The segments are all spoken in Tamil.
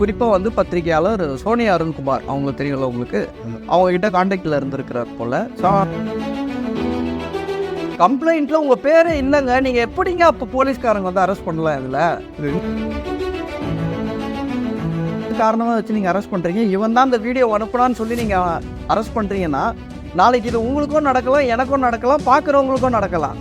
குறிப்பாக வந்து பத்திரிகையாளர் சோனியா அருண்குமார். அவங்க தெரியல உங்களுக்கு? அவங்க கிட்ட காண்டாக்டில் இருந்திருக்கிறார் போல. ஸோ கம்ப்ளைண்ட்டில் உங்கள் பேரே இல்லைங்க. நீங்கள் எப்படிங்க அப்போ போலீஸ்காரங்க வந்து அரெஸ்ட் பண்ணலாம் இதில்? காரணமாக வச்சு நீங்கள் அரெஸ்ட் பண்ணுறீங்க இவன் தான் இந்த வீடியோ அனுப்புனான்னு சொல்லி நீங்கள் அரெஸ்ட் பண்ணுறீங்கன்னா நாளைக்கு இது உங்களுக்கும் நடக்கலாம் எனக்கும் நடக்கலாம் பார்க்குறவங்களுக்கும் நடக்கலாம்.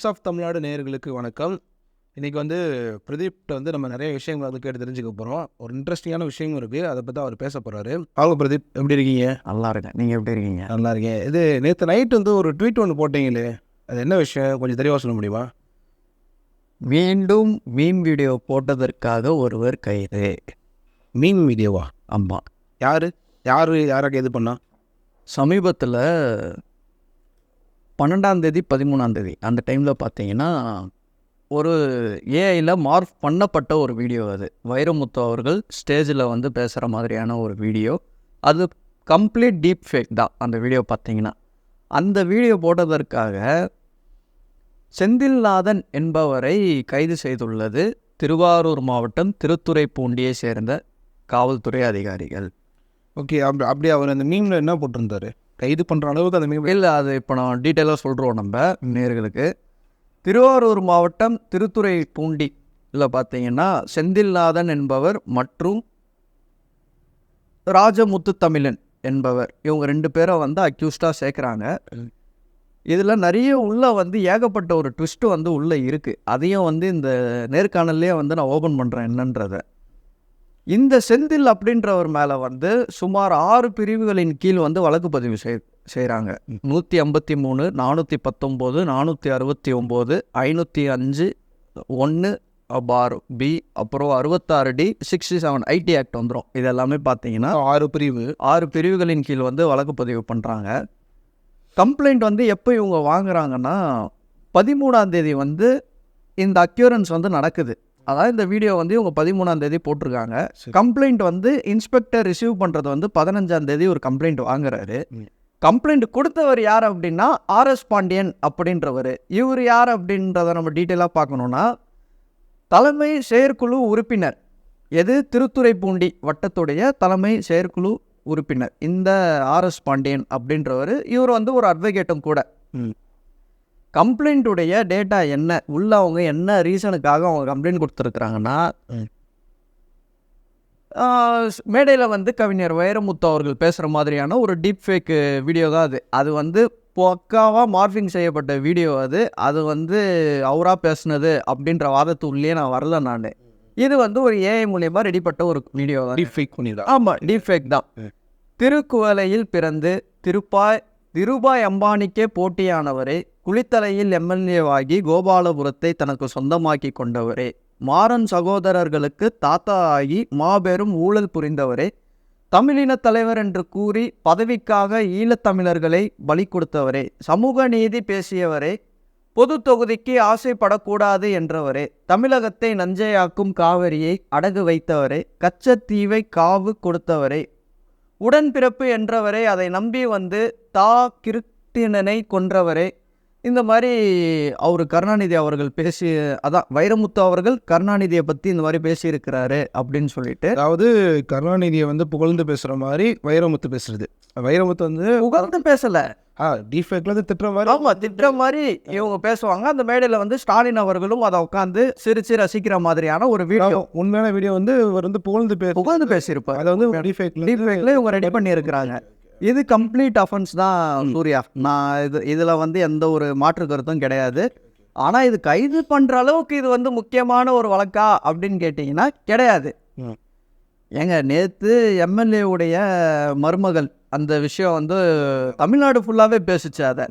டைம்ஸ் ஆஃப் தமிழ்நாடு நேயர்களுக்கு வணக்கம். இன்றைக்கி வந்து பிரதீப்கிட்ட வந்து நம்ம நிறைய விஷயங்கள் வந்து கேட்டு தெரிஞ்சுக்க போகிறோம் ஒரு இன்ட்ரெஸ்டிங்கான விஷயமும் இருக்குது அதை பற்றி அவர் பேச போகிறாரு அவங்க பிரதீப் எப்படி இருக்கீங்க? நல்லா இருக்கேன். நீங்கள் எப்படி இருக்கீங்க? நல்லா இருக்கேன். இது நேற்று நைட் வந்து ஒரு ட்வீட் ஒன்று போட்டீங்களே. அது என்ன விஷயம்? கொஞ்சம் தெளிவாக சொல்ல முடியுமா? மீண்டும் மீன் வீடியோ போட்டதற்காக ஒருவர் கைது. மீன் வீடியோவா? ஆமாம் யார்? யார்? யாராக இது பண்ணா? சமீபத்தில் பன்னெண்டாம் தேதி பதிமூணாம் தேதி அந்த டைமில் பார்த்தீங்கன்னா ஒரு ஏஐயில் மார்க் பண்ணப்பட்ட ஒரு வீடியோ அது. வைரமுத்து அவர்கள் ஸ்டேஜில் வந்து பேசுகிற மாதிரியான ஒரு வீடியோ. அது கம்ப்ளீட் டீப் ஃபேக் தான் அந்த வீடியோ பார்த்தீங்கன்னா அந்த வீடியோ போட்டதற்காக செந்தில்நாதன் என்பவரை கைது செய்துள்ளது திருவாரூர் மாவட்டம் திருத்துறைப்பூண்டியை சேர்ந்த காவல்துறை அதிகாரிகள். ஓகே அப்படி அப்படி அவர் அந்த மீமில் என்ன போட்டிருந்தாரு? கைது பண்ணுற அளவுக்கு அது மிக இல்லை அது இப்போ நான் டீட்டெயிலாக சொல்கிறோம் நம்ம நேர்களுக்கு. திருவாரூர் மாவட்டம் திருத்துறை பூண்டி இல்லை பார்த்தீங்கன்னா செந்தில்நாதன் என்பவர் மற்றும் ராஜமுத்து தமிழன் என்பவர். இவங்க ரெண்டு பேரை வந்து அக்யூஸ்டாக சேர்க்குறாங்க. இதில் நிறைய உள்ளே வந்து ஏகப்பட்ட ஒரு ட்விஸ்ட்டு வந்து உள்ளே இருக்குது அதையும் வந்து இந்த நேர்காணல்லே வந்து நான் ஓப்பன் பண்ணுறேன் என்னன்றதை. இந்த செந்தில் அப்படின்றவர் மேலே வந்து சுமார் ஆறு பிரிவுகளின் கீழ் வந்து வழக்கு பதிவு செய் செய்கிறாங்க நூற்றி ஐம்பத்தி மூணு நானூற்றி பத்தொம்போது நானூற்றி அறுபத்தி ஒம்பது ஐநூற்றி அஞ்சு ஒன்று பார் பி அப்புறம் அறுபத்தாறு D sixty seven IT act வந்துடும் இது எல்லாமே பார்த்தீங்கன்னா ஆறு பிரிவு. ஆறு பிரிவுகளின் கீழ் வந்து வழக்கு பதிவு பண்ணுறாங்க கம்ப்ளைண்ட் வந்து எப்போ இவங்க வாங்குறாங்கன்னா பதிமூணாம் தேதி வந்து இந்த அக்யூரன்ஸ் வந்து நடக்குது. அதாவது இந்த வீடியோ வந்து இவங்க பதிமூணாம் தேதி போட்டிருக்காங்க. கம்ப்ளைண்ட் வந்து இன்ஸ்பெக்டர் ரிசீவ் பண்ணுறது வந்து பதினஞ்சாம் தேதி ஒரு கம்ப்ளைண்ட் வாங்குறாரு. கம்ப்ளைண்ட் கொடுத்தவர் யார் அப்படின்னா ஆர்எஸ் பாண்டியன் அப்படின்றவர். இவர் யார் அப்படின்றத நம்ம டீட்டெயிலாக பார்க்கணுன்னா தலைமை செயற்குழு உறுப்பினர். எது? திருத்துறைப்பூண்டி வட்டத்துடைய தலைமை செயற்குழு உறுப்பினர். இந்த ஆர்எஸ் பாண்டியன் அப்படின்றவர். இவர் வந்து ஒரு அட்வொகேட்டும் கூட. கம்ப்ளைண்ட்டுடைய டேட்டா என்ன? உள்ள அவங்க என்ன ரீசனுக்காக அவங்க கம்ப்ளைண்ட் கொடுத்துருக்குறாங்கன்னா. மேடையில் வந்து கவிஞர் வைரமுத்து அவர்கள் பேசுகிற மாதிரியான ஒரு டீப் ஃபேக் வீடியோ தான் அது. அது வந்து பக்காவாக மார்ஃபிங் செய்யப்பட்ட வீடியோ அது. அது வந்து அவராக பேசுனது அப்படின்ற வாதத்து உள்ளே நான் வரல நான். இது வந்து ஒரு ஏஐ மூலியமாக ரெடிப்பட்ட ஒரு வீடியோ தான். டீப் ஃபேக் பண்ணிடா ஆமாம் டீஃபேக் தான். ம். திருக்குவளையில் பிறந்து திருப்பாய் திருபாய் அம்பானிக்கே போட்டியானவரே குளித்தலையில் எம்எல்ஏவாகி கோபாலபுரத்தை தனக்கு சொந்தமாக்கி கொண்டவரே. மாறன் சகோதரர்களுக்கு தாத்தா ஆகி மாபெரும் ஊழல் புரிந்தவரே. தமிழின தலைவர் என்று கூறி பதவிக்காக ஈழத்தமிழர்களை பலி கொடுத்தவரே. சமூக நீதி பேசியவரே. பொது தொகுதிக்கு ஆசைப்படக்கூடாது என்றவரே. தமிழகத்தை நஞ்சையாக்கும் காவிரியை அடகு வைத்தவரே. கச்சத்தீவை காவு கொடுத்தவரே. உடன்பிறப்பு என்றவரே அதை நம்பி வந்து தா கிருட்டினனை கொன்றவரே. இந்த மாதிரி அவர் கருணாநிதி அவர்கள் பேசி அதான் வைரமுத்து அவர்கள் கருணாநிதியை பற்றி இந்த மாதிரி பேசியிருக்கிறாரு அப்படின்னு சொல்லிட்டு. அதாவது கருணாநிதியை வந்து புகழ்ந்து பேசுகிற மாதிரி வைரமுத்து பேசுறது. வைரமுத்து வந்து புகழ்ந்து பேசலை. ஆ இருந்து திட்டுற மாதிரி. ஆமா திட்டுற மாதிரி இவங்க பேசுவாங்க. அந்த மேடையில் வந்து ஸ்டாலின் அவர்களும் அதை உட்காந்து சிரிச்சு ரசிக்கிற மாதிரியான ஒரு வீடியோ. உண்மையான வீடியோ வந்து இவர் வந்து புகழ்ந்து பேச புகழ்ந்து பேசியிருப்பார். அதை வந்து இவங்க ரெடி பண்ணியிருக்கிறாங்க. இது கம்ப்ளீட் அஃபென்ஸ் தான் சூர்யா. நான் இது இதில் வந்து எந்த ஒரு மாற்று கருத்தும் கிடையாது. ஆனால் இது கைது பண்ணுற அளவுக்கு இது வந்து முக்கியமான ஒரு வழக்கா அப்படின்னு கேட்டிங்கன்னா கிடையாது. ஏங்க நேற்று எம்எல்ஏ உடைய மருமகள் அந்த விஷயம் வந்து தமிழ்நாடு ஃபுல்லாகவே பேசுச்சு அதை.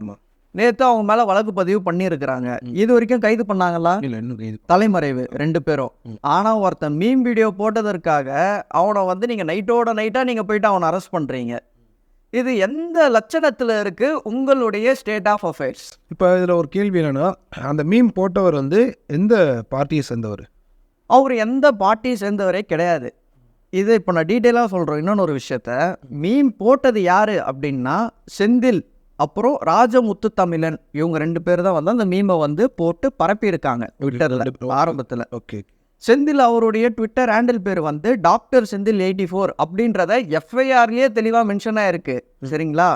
நேற்று அவங்க மேலே வழக்கு பதிவு பண்ணியிருக்கிறாங்க. இது வரைக்கும் கைது பண்ணாங்களா? இல்ல இன்னும் இது தலைமறைவு ரெண்டு பேரும். ஆனால் ஒருத்தன் மீம் வீடியோ போட்டதற்காக அவனை வந்து நீங்கள் நைட்டோட நைட்டாக நீங்கள் போயிட்டு அவனை அரெஸ்ட் பண்ணுறீங்க இது எந்த லட்சணத்தில் இருக்குது உங்களுடைய ஸ்டேட் ஆஃப் அஃபேர்ஸ் இப்போ இதில் ஒரு கேள்வி என்னன்னா அந்த மீம் போட்டவர் வந்து எந்த பார்ட்டியை சேர்ந்தவர்? அவர் எந்த பார்ட்டியை சேர்ந்தவரே கிடையாது. இது இப்போ நான் டீட்டெயிலாக சொல்கிறேன் இன்னொன்று ஒரு விஷயத்த. மீம் போட்டது யார் அப்படின்னா செந்தில் அப்புறம் ராஜமுத்து தமிழன். இவங்க ரெண்டு பேர் தான் வந்து அந்த மீமை வந்து போட்டு பரப்பியிருக்காங்க. ட்விட்டரில் ஆரம்பத்தில். ஓகே. செந்தில் அவருடைய ட்விட்டர் ஹேண்டில் பேர் வந்து டாக்டர் செந்தில் எயிட்டி ஃபோர் அப்படின்றத எஃப்ஐஆர்லேயே தெளிவாக மென்ஷன் ஆயிருக்கு. சரிங்களா?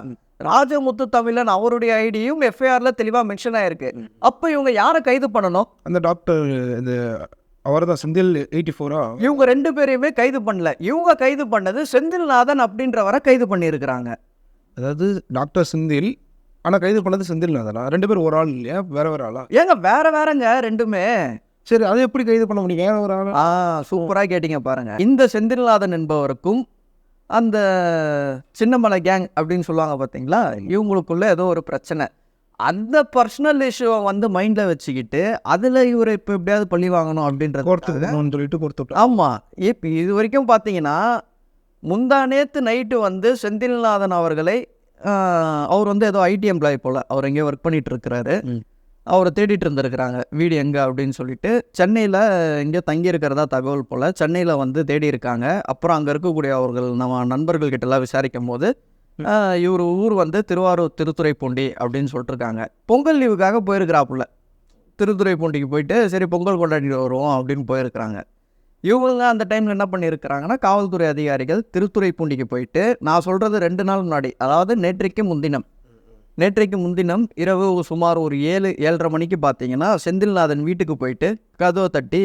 ராஜமுத்து தமிழன் அவருடைய ஐடியும் எஃப்ஐஆர்ல தெளிவாக மென்ஷன் ஆயிருக்கு. அப்போ இவங்க யாரை கைது பண்ணணும்? அந்த டாக்டர் இந்த அவர் தான் செந்தில் எயிட்டி ஃபோரா இவங்க ரெண்டு பேரையுமே கைது பண்ணல. இவங்க கைது பண்ணது செந்தில்நாதன் அப்படின்றவரை கைது பண்ணியிருக்கிறாங்க. அதாவது டாக்டர் செந்தில் ஆனால் கைது பண்ணது செந்தில் தானா ரெண்டு பேரும் ஒரு ஆள் இல்லையா? வேற வேற ஆளா? ஏங்க வேற வேறங்க ரெண்டுமே. சரி அதை எப்படி கைது பண்ண முடியும்? வேற ஒரு ஆளா ஆ சூப்பராக கேட்டிங்க பாருங்க. இந்த செந்தில்நாதன் என்பவருக்கும் அந்த சின்னமலை கேங் அப்படின்னு சொல்லுவாங்க பார்த்தீங்களா இவங்களுக்குள்ள ஏதோ ஒரு பிரச்சனை. அந்த பர்சனல் இஷ்யூவை வந்து மைண்டில் வச்சுக்கிட்டு அதில் இவரை இப்போ எப்படியாவது பழி வாங்கணும் அப்படின்றது சொல்லிட்டு கோர்த்து ஆமாம் இப்போ இது வரைக்கும் பார்த்தீங்கன்னா முந்தா நேத்து நைட்டு வந்து செந்தில்நாதன் அவர்களை அவர் வந்து ஏதோ ஐடி எம்ப்ளாயி போல் அவர் எங்கேயோ ஒர்க் பண்ணிட்டு இருக்கிறாரு. அவரை தேடிட்டு இருந்திருக்கிறாங்க. வீடு எங்கே அப்படின்னு சொல்லிட்டு. சென்னையில் எங்கேயோ தங்கி இருக்கிறதா தகவல் போல் சென்னையில் வந்து தேடி இருக்காங்க அப்புறம் அங்கே இருக்கக்கூடிய அவர்கள் நம்ம நண்பர்கள் கிட்டலாம் விசாரிக்கும் போது இவர் ஊர் வந்து திருவாரூர் திருத்துறைப்பூண்டி அப்படின்னு சொல்லிட்டு இருக்காங்க பொங்கல் லீவுக்காக போயிருக்கிறாப்புல. திருத்துறைப்பூண்டிக்கு போயிட்டு சரி பொங்கல் கொண்டாடிட்டு வருவோம் அப்படின்னு போயிருக்கிறாங்க. இவங்க அந்த டைமில் என்ன பண்ணியிருக்கிறாங்கன்னா காவல்துறை அதிகாரிகள் திருத்துறைப்பூண்டிக்கு போயிட்டு நான் சொல்கிறது ரெண்டு நாள் முன்னாடி அதாவது நேற்றைக்கு முன்தினம் நேற்றைக்கு முன்தினம் இரவு சுமார் ஒரு ஏழு ஏழரை மணிக்கு பார்த்தீங்கன்னா செந்தில்நாதன் வீட்டுக்கு போயிட்டு கதவை தட்டி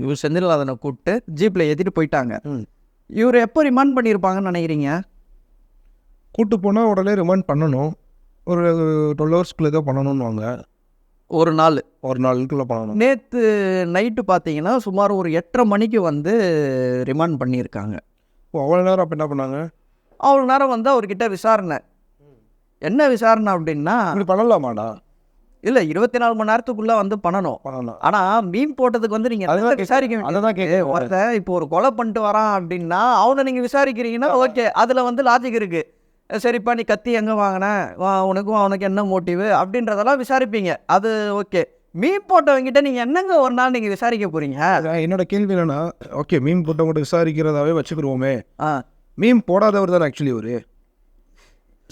இவர் செந்தில்நாதனை கூப்பிட்டு ஜீப்பில் ஏற்றிட்டு போயிட்டாங்க. ம். இவர் எப்போ ரிமாண்ட் பண்ணியிருப்பாங்கன்னு நினைக்கிறீங்க? கூட்டு போனால் உடனே ரிமைண்ட் பண்ணணும். ஒரு டுவெல் ஹவர்ஸ்க்குள்ளே தான் பண்ணணும்னுவாங்க. ஒரு நாள். ஒரு நாளுக்குள்ளே பண்ணணும். நேற்று நைட்டு பார்த்தீங்கன்னா சுமார் ஒரு எட்டரை மணிக்கு வந்து ரிமாண்ட் பண்ணியிருக்காங்க. ஓ அவ்வளோ நேரம் அப்போ என்ன பண்ணாங்க? அவ்வளோ நேரம் வந்து அவர்கிட்ட விசாரணை. என்ன விசாரணை அப்படின்னா இப்படி பண்ணலாமாடா? இல்லை இருபத்தி நாலு மணி நேரத்துக்குள்ளே வந்து பண்ணணும். பண்ணலாம் ஆனால் மீன் போட்டதுக்கு வந்து நீங்கள் அதுதான் விசாரிக்க அதை தான். கேட்க ஒருத்தன் இப்போ ஒரு கொலை பண்ணிட்டு வரான் அப்படின்னா அவனை நீங்கள் விசாரிக்கிறீங்கன்னா ஓகே அதில் வந்து லாஜிக் இருக்கு. சரிப்பா நீ கத்தி எங்கே வாங்கின? வா உனக்கும் அவனுக்கு என்ன மோட்டிவ் அப்படின்றதெல்லாம் விசாரிப்பீங்க. அது ஓகே. மீன் போட்டவங்கிட்ட நீங்கள் என்னங்க ஒரு நாள் நீங்கள் விசாரிக்க போறீங்க? அதான் என்னோட கேள்வி என்னன்னா ஓகே மீன் போட்டவங்கள்ட்ட விசாரிக்கிறதாவே வச்சுக்கிருவோமே. ஆ. மீன் போடாதவர் தான் ஆக்சுவலி ஒரு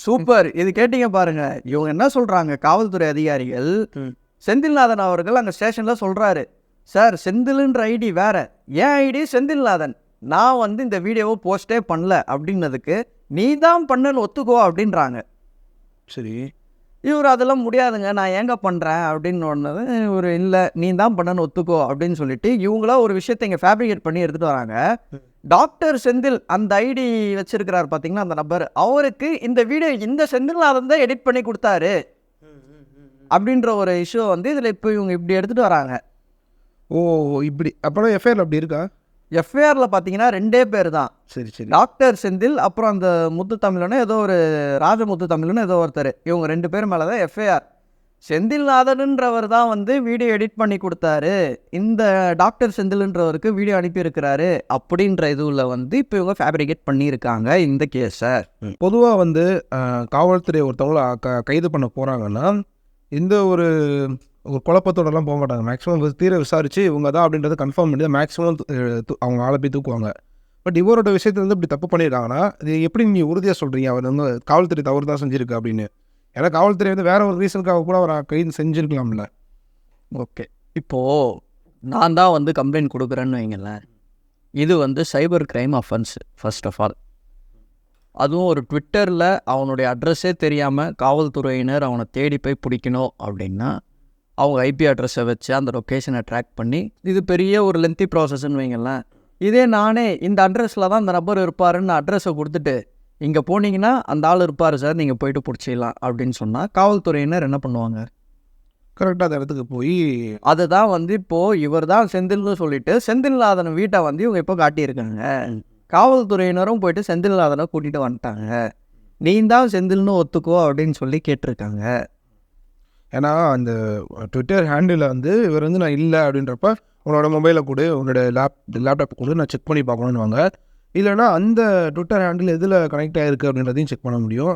சூப்பர். இது கேட்டீங்க பாருங்க. இவங்க என்ன சொல்றாங்க? காவல்துறை அதிகாரிகள். செந்தில்நாதன் அவர்கள் அங்கே ஸ்டேஷனில் சொல்றாரு. சார் செந்தில்ன்ற ஐடி வேற. என் ஐடி செந்தில்நாதன். நான் வந்து இந்த வீடியோவை போஸ்டே பண்ணல. அப்படின்னதுக்கு நீ தான் பண்ணன்னு ஒத்துக்கோ அப்படின்றாங்க. சரி. இவர் அதெல்லாம் முடியாதுங்க. நான் ஏங்க பண்ணுறேன் அப்படின்னு ஒன்று ஒரு இல்லை. நீ தான் பண்ணன்னு ஒத்துக்கோ அப்படின்னு சொல்லிட்டு இவங்களா ஒரு விஷயத்தை இங்கே ஃபேப்ரிகேட் பண்ணி எடுத்துகிட்டு வராங்க. டாக்டர் செந்தில் அந்த ஐடி வச்சிருக்கிறார் பார்த்தீங்கன்னா அந்த நபர். அவருக்கு இந்த வீடியோ இந்த செந்தில்நாதன் தான் எடிட் பண்ணி கொடுத்தாரு. அப்படின்ற ஒரு இஷ்யூ வந்து இதில் இப்போ இவங்க இப்படி எடுத்துகிட்டு வராங்க. ஓ இப்படி. அப்புறம் எஃப்ஐஆர் அப்படி இருக்கா? எஃப்ஐஆரில் பார்த்தீங்கன்னா ரெண்டே பேர் தான். சரி சரி. டாக்டர் செந்தில் அப்புறம் அந்த முத்து தமிழனும் ஏதோ ஒரு ராஜமுத்து தமிழனும் ஏதோ ஒருத்தர். இவங்க ரெண்டு பேர் மேலே தான் எஃப்ஐஆர் செந்தில்நாதன்ன்றவர் தான் வந்து வீடியோ எடிட் பண்ணி கொடுத்தாரு. இந்த டாக்டர் செந்தில்ன்றவருக்கு வீடியோ அனுப்பியிருக்கிறாரு அப்படின்ற இதுவில் வந்து இப்போ இவங்க ஃபேப்ரிகேட் பண்ணியிருக்காங்க இந்த கேஸை பொதுவாக வந்து காவல்துறை ஒருத்தவங்கள க கைது பண்ண போகிறாங்கன்னா இந்த ஒரு ஒரு குழப்பத்தோடலாம் போக மாட்டாங்க. மேக்ஸிமம் தீர விசாரித்து இவங்க தான் அப்படின்றத கன்ஃபார்ம் பண்ணி தான் மேக்ஸிமம் அவங்க ஆளை போய் தூக்குவாங்க. பட் இவரோட விஷயத்துல வந்து இப்படி தப்பு பண்ணியிருக்காங்கன்னா இது எப்படி நீங்கள் உறுதியாக சொல்கிறீங்க அவர் வந்து காவல்துறை தவறு தான் செஞ்சுருக்கு அப்படின்னு. ஏன்னா காவல்துறை வந்து வேற ஒரு ரீசனுக்காக கூட அவர் கைது செஞ்சிருக்கலாம்ல. ஓகே. இப்போது நான் தான் வந்து கம்ப்ளைண்ட் கொடுக்குறேன்னு வைங்களேன். இது வந்து cyber crime offence first of all அதுவும் ஒரு ட்விட்டரில் அவனுடைய அட்ரஸே தெரியாமல் காவல்துறையினர் அவனை தேடி போய் பிடிக்கணும் அப்படின்னா அவங்க ஐபி அட்ரஸை வச்சு அந்த லொக்கேஷனை ட்ராக் பண்ணி இது பெரிய ஒரு லென்த்தி ப்ராசஸ்ன்னு வைங்களேன். இதே நானே இந்த அட்ரஸில் தான் இந்த நபர் இருப்பாருன்னு அட்ரஸை கொடுத்துட்டு இங்கே போனீங்கன்னா அந்த ஆள் இருப்பார் சார் நீங்கள் போயிட்டு பிடிச்சிடலாம் அப்படின்னு சொன்னால் காவல்துறையினர் என்ன பண்ணுவாங்க? கரெக்டாக அந்த இடத்துக்கு போய் அதுதான் வந்து இப்போ இவர் தான் செந்தில்னு சொல்லிட்டு செந்தில்நாதன் வீட்டை வந்து இவங்க இப்போ காட்டியிருக்காங்க. காவல்துறையினரும் போயிட்டு செந்தில்நாதனை கூட்டிட்டு வந்துட்டாங்க. நீ தான் செந்தில்னு ஒத்துக்கோ அப்படின்னு சொல்லி கேட்டிருக்காங்க. ஏன்னா அந்த ட்விட்டர் ஹேண்டில் வந்து இவர் வந்து நான் இல்லை அப்படின்றப்ப உன்னோட மொபைலை கொடு உன்னோட லேப் லேப்டாப் கொடு நான் செக் பண்ணி பார்க்கணுன்னுவாங்க இல்லைன்னா அந்த ட்விட்டர் ஹேண்டில் எதில் கனெக்ட் ஆகிருக்கு அப்படின்றதையும் செக் பண்ண முடியும்.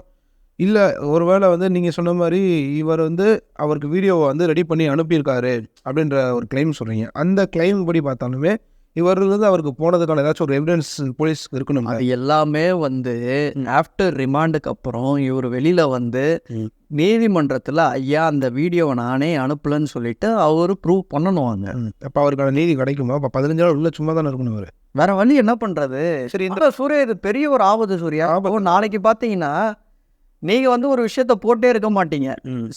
இல்லை ஒரு வேளை வந்து நீங்கள் சொன்ன மாதிரி இவர் வந்து அவருக்கு வீடியோவை வந்து ரெடி பண்ணி அனுப்பியிருக்காரு அப்படின்ற ஒரு கிளைம் சொல்கிறீங்க அந்த கிளைம் படி பார்த்தாலுமே இவர் வந்து அவருக்கு போனதுக்கான ஏதாச்சும் ஒரு எவிடன்ஸ் போலீஸ் இருக்கணும் அது எல்லாமே வந்து ஆஃப்டர் ரிமாண்டுக்கு அப்புறம் இவர் வெளியில வந்து. நீதிமன்றத்துல ஐயா அந்த வீடியோவை நானே அனுப்பலன்னு சொல்லிட்டு அவரு ப்ரூவ் பண்ணணும் அங்க. அப்போ அவருக்கான நீதி கிடைக்குமா? அப்போ பதினஞ்சு நாள் உள்ள சும்மா தானே இருக்கணும் அவர் வேற வழி என்ன பண்றது? சரி இந்த சூர்யா இது பெரிய ஒரு ஆபத்து சூர்யா. இப்போ நாளைக்கு பாத்தீங்கன்னா நீங்க வந்து ஒரு விஷயத்த போட்டே இருக்க மாட்டீங்க.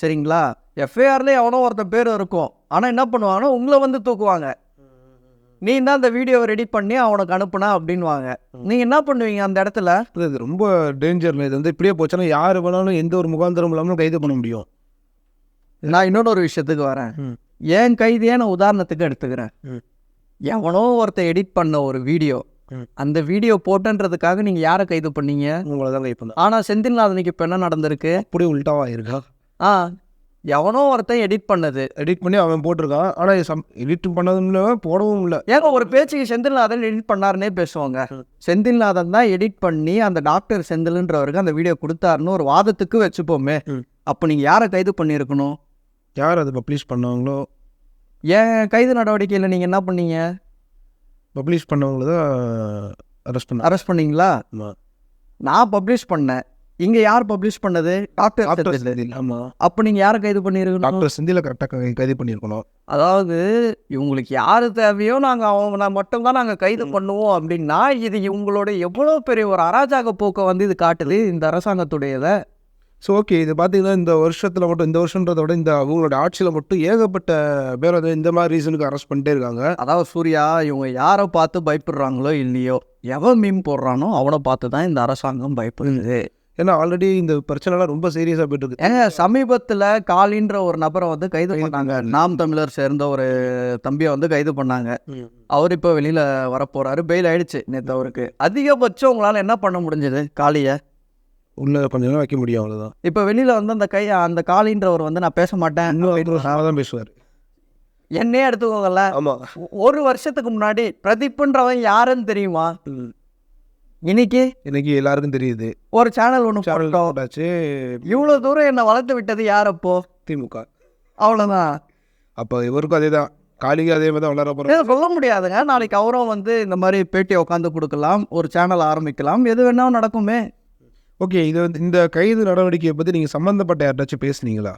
சரிங்களா? எஃப்ஐஆர்ல எவனோ ஒருத்தன் பேர் இருக்கும். ஆனா என்ன பண்ணுவாங்கன்னா உங்களை வந்து தூக்குவாங்க. நீ தான் அந்த வீடியோவை ரெடி பண்ணி அவனுக்கு அனுப்புனா அப்படின்வாங்க நீங்க என்ன பண்ணுவீங்க அந்த இடத்துல? இது ரொம்ப டேஞ்சரில் இது வந்து இப்படியே போச்சுன்னா யார் வேணாலும் எந்த ஒரு முகாந்திரம் இல்லாமல் கைது பண்ண முடியும். நான் இன்னொரு ஒரு விஷயத்துக்கு வரேன். என் கைதியே நான் உதாரணத்துக்கு எடுத்துக்கிறேன். எவனோ ஒருத்தன் எடிட் பண்ண ஒரு வீடியோ. அந்த வீடியோ போட்டன்றதுக்காக நீங்க யாரை கைது பண்ணீங்க? உங்களை தான் கைது பண்ண ஆனா செந்தில்நாதனுக்கு இப்போ என்ன நடந்திருக்கு? அப்படியே உள்டாவா இருக்கா ஆ எவனோ ஒருத்தன் எடிட் பண்ணது. எடிட் பண்ணி அவன் போட்டிருக்கான். ஆனால் சம் எடிட் பண்ணதும் இல்லை போடவும் இல்லை. ஏங்க ஒரு பேச்சுக்கு செந்தில்நாதன் எடிட் பண்ணாருன்னே பேசுவாங்க. செந்தில்நாதன் தான் எடிட் பண்ணி அந்த டாக்டர் செந்தில்ன்றவருக்கு அந்த வீடியோ கொடுத்தாருன்னு ஒரு வாதத்துக்கு வச்சுப்போமே. அப்போ நீங்க யாரை கைது பண்ணியிருக்கணும்? யார் அதை பப்ளிஷ் பண்ணவங்களோ ஏன் கைது நடவடிக்கையில் நீங்க என்ன பண்ணீங்க? பப்ளிஷ் பண்ணவங்கள தான் அரெஸ்ட் பண்ண அரெஸ்ட் பண்ணீங்களா. நான் பப்ளிஷ் பண்ணேன். இங்க யார் பப்ளிஷ் பண்ணது? டாக்டர் செந்தில். அப்போ நீங்க யாரை கைது பண்ணியிருக்கணும்? டாக்டர் செந்தில கரெக்டாக கைது பண்ணியிருக்கணும். அதாவது இவங்களுக்கு யாரு தேவையோ நாங்க அவங்க மட்டும்தான் நாங்க கைது பண்ணுவோம் அப்படின்னா இது இவங்களோட எவ்வளவு பெரிய ஒரு அராஜக போக்கை வந்து இது காட்டுது இந்த அரசாங்கத்துடையத. ஸோ ஓகே இது பார்த்தீங்கன்னா இந்த வருஷத்தில் மட்டும் இந்த வருஷன்றதை விட இந்த அவங்களோட ஆட்சியில் மட்டும் ஏகப்பட்ட பேர் வந்து இந்த மாதிரி ரீசனுக்கு அரெஸ்ட் பண்ணிட்டே இருக்காங்க. அதாவது சூர்யா இவங்க யாரை பார்த்து பயப்படுறாங்களோ இல்லையோ எவன் மீன் போடுறானோ அவனை பார்த்து தான் இந்த அரசாங்கம் பயப்படுது. ஏன்னா ஆல்ரெடி இந்த பிரச்சனைலாம் ரொம்ப சீரியஸாக போயிட்டு இருக்கு. ஏங்க சமீபத்துல காலின்ற ஒரு நபரை வந்து கைது பண்ணாங்க. நாம் தமிழர் சேர்ந்த ஒரு தம்பியை வந்து கைது பண்ணாங்க. அவர் இப்போ வெளியில வரப்போறாரு. பெயில் ஆயிடுச்சு நேத்து அவருக்கு. அதிகபட்சம் உங்களால என்ன பண்ண முடிஞ்சது காளிய? உள்ள கொஞ்ச நேரம் வைக்க முடியும் அவ்வளோதான் இப்போ வெளியில வந்து அந்த கை அந்த காளின்றவர் வந்து நான் பேச மாட்டேன் தான் பேசுவார். என்னையே எடுத்துக்கோங்கல்ல. ஆமாம் ஒரு வருஷத்துக்கு முன்னாடி பிரதீப்ன்றவன் யாருன்னு தெரியுமா? இன்னைக்கு? இன்னைக்கு எல்லாருக்கும் தெரியுது. ஒரு சேனல் ஒன்று போட்டாச்சு. இவ்வளோ தூரம் என்னை வளர்த்து விட்டது யார் அப்போ? திமுக. அவ்வளோதான் அப்போ இவருக்கும் அதே தான் காலிக்கு அதே மாதிரி தான் வளர போகிறோம் சொல்ல முடியாதுங்க. நாளைக்கு அவரும் வந்து இந்த மாதிரி பேட்டி உட்காந்து கொடுக்கலாம். ஒரு சேனல் ஆரம்பிக்கலாம். எது வேணாலும் நடக்குமே. ஓகே இது வந்து இந்த கைது நடவடிக்கையை பற்றி நீங்கள் சம்மந்தப்பட்ட யார்ட்டாச்சும் பேசுனீங்களா?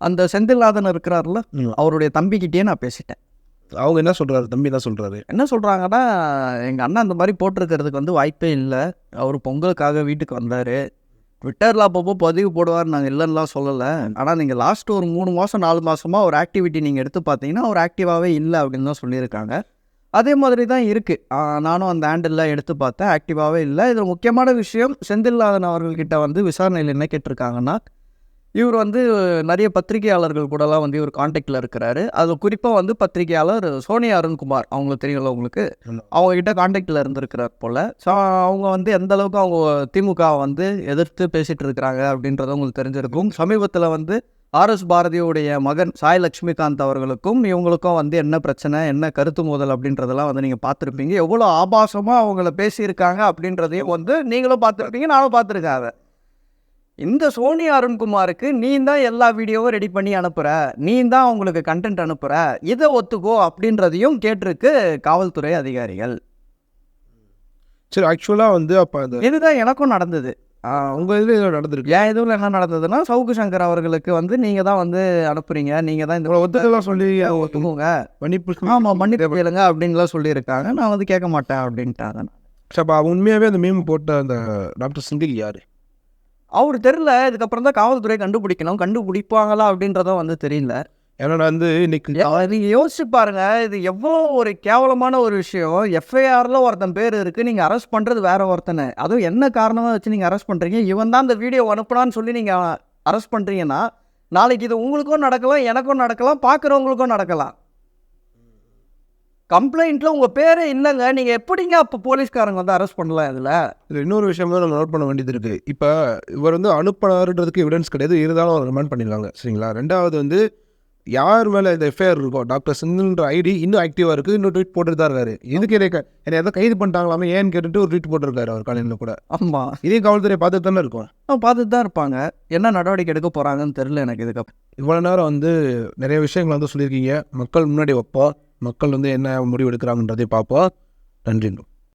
அந்த செந்தில்நாதன் இருக்கிறார்ல. அவருடைய தம்பிக்கிட்டே நான் பேசிட்டேன். அவங்க என்ன சொல்கிறாரு தம்பி என்ன சொல்கிறாரு என்ன சொல்கிறாங்கன்னா எங்கள் அண்ணன் அந்த மாதிரி போட்டிருக்கிறதுக்கு வந்து வாய்ப்பே இல்லை. அவர் பொங்கலுக்காக வீட்டுக்கு வந்தார். ட்விட்டரில் அப்பப்போ பதிவு போடுவார். நாங்கள் இல்லைன்னா சொல்லலை. ஆனால் நீங்கள் லாஸ்ட் ஒரு மூணு மாதம் நாலு மாதமாக ஒரு ஆக்டிவிட்டி நீங்கள் எடுத்து பார்த்தீங்கன்னா அவர் ஆக்டிவாகவே இல்லை அப்படின்னு தான் சொல்லியிருக்காங்க. அதே மாதிரி தான் இருக்குது நானும் அந்த ஹேண்டில் எடுத்து பார்த்தேன். ஆக்டிவாகவே இல்லை. இதில் முக்கியமான விஷயம் செந்தில்நாதன் அவர்கள்கிட்ட வந்து விசாரணையில் என்ன கேட்டிருக்காங்கன்னா இவர் வந்து நிறைய பத்திரிகையாளர்கள் கூடலாம் வந்து இவர் காண்டாக்டில் இருக்கிறாரு. அது குறிப்பாக வந்து பத்திரிகையாளர் சோனியா அருண்குமார். அவங்களுக்கு தெரியும்ல உங்களுக்கு? ஆமா. அவங்க கிட்ட காண்டாக்டில் இருந்திருக்கிறார் போல். ஸோ அவங்க வந்து எந்த அளவுக்கு அவங்க திமுக வந்து எதிர்த்து பேசிட்டு இருக்கிறாங்க அப்படின்றது உங்களுக்கு தெரிஞ்சிருக்கும். சமீபத்தில் வந்து ஆர்எஸ் பாரதியுடைய மகன் சாய் லட்சுமிகாந்த் அவர்களுக்கும் இவங்களுக்கும் வந்து என்ன பிரச்சனை என்ன கருத்து மோதல் அப்படின்றதெல்லாம் வந்து நீங்கள் பார்த்துருப்பீங்க. எவ்வளோ ஆபாசமாக அவங்கள பேசியிருக்காங்க அப்படின்றதையும் வந்து நீங்களும் பார்த்துருப்பீங்க நானும் பார்த்துருக்கேன் அதை. இந்த சோனி அருண்குமாருக்கு நீ தான் எல்லா வீடியோவும் ரெடி பண்ணி அனுப்புற. நீ தான் அவங்களுக்கு கண்டென்ட் அனுப்புற. இதை ஒத்துக்கோ அப்படின்றதையும் கேட்டிருக்கு காவல்துறை அதிகாரிகள். சரி ஆக்சுவலாக வந்து அப்போ அந்த இதுதான் எனக்கும் நடந்தது. உங்கள் இதில் இதில் நடந்திருக்கு. என் இதுல என்ன நடந்ததுன்னா சவுக்கு சங்கர் அவர்களுக்கு வந்து நீங்க தான் வந்து அனுப்புறீங்க. நீங்க தான் இந்த உங்களை ஒத்துக்கலாம் சொல்லி ஒத்துக்கோங்க. மன்னிப்பு ஆமா மன்னிப்பு கேளுங்க அப்படின்லாம் சொல்லியிருக்காங்க. நான் வந்து கேட்க மாட்டேன் அப்படின்ட்டாங்க. சரி, அப்போ உண்மையாகவே அந்த மீம் போட்ட அந்த டாக்டர் சிங்கிள் யார்? அவர் தெரியல இதுக்கப்புறம் தான் காவல்துறை கண்டுபிடிக்கணும் கண்டுபிடிப்பாங்களா அப்படின்றதும் வந்து தெரியல. ஏன்னா வந்து இன்னைக்கு யோசிச்சு பாருங்க இது எவ்வளோ ஒரு கேவலமான ஒரு விஷயம். எஃப்ஐஆர்ல ஒருத்தன் பேர் இருக்கு நீங்க அரெஸ்ட் பண்றது வேற ஒருத்தனை. அதுவும் என்ன காரணமா வச்சு நீங்க அரெஸ்ட் பண்றீங்க? இவன் தான் இந்த வீடியோ அனுப்புனான்னு சொல்லி நீங்க அரெஸ்ட் பண்றீங்கன்னா நாளைக்கு இது உங்களுக்கும் நடக்கலாம் எனக்கும் நடக்கலாம் பார்க்குறவங்களுக்கும் நடக்கலாம். கம்ப்ளைண்ட்ல உங்க பேரே இல்லைங்க. நீங்க எப்படிங்க அப்போ போலீஸ்காரங்க வந்து அரெஸ்ட் பண்ணலாம் இதுல? இதில் இன்னொரு விஷயம் நம்ம நோட் பண்ண வேண்டியது இருக்குது இப்போ இவர் வந்து அனுப்பினாருன்றதுக்கு எவிடன்ஸ் கிடையாது. இருந்தாலும் அவர் ரிமாண்ட் பண்ணிடுவாங்க சரிங்களா? ரெண்டாவது வந்து யார் மேலே இந்த எஃப்ஐஆர் இருக்கோ டாக்டர் சிந்துன்ற ஐடி இன்னும் ஆக்டிவாக இருக்குது. இன்னும் ட்வீட் போட்டுட்டு தான் இருக்காரு. இதுக்கு என்னை க- என்னை எதாவது கைது பண்ணிட்டாங்களாமே ஏன்னு கேட்டுட்டு ஒரு ட்வீட் போட்டிருக்காரு அவர் காலையில் கூட. ஆமாம் இதையும் காவல்துறை பார்த்துட்டு தானே இருக்கும். பார்த்துட்டு தான் இருப்பாங்க. என்ன நடவடிக்கை எடுக்க போகிறாங்கன்னு தெரில எனக்கு இதுக்கு இவ்வளோ நேரம் வந்து நிறைய விஷயங்கள் வந்து சொல்லியிருக்கீங்க. மக்கள் முன்னாடி வைப்போம். மக்கள் வந்து என்ன முடிவு எடுக்கிறாங்கன்றதை பார்ப்போம். நன்றி.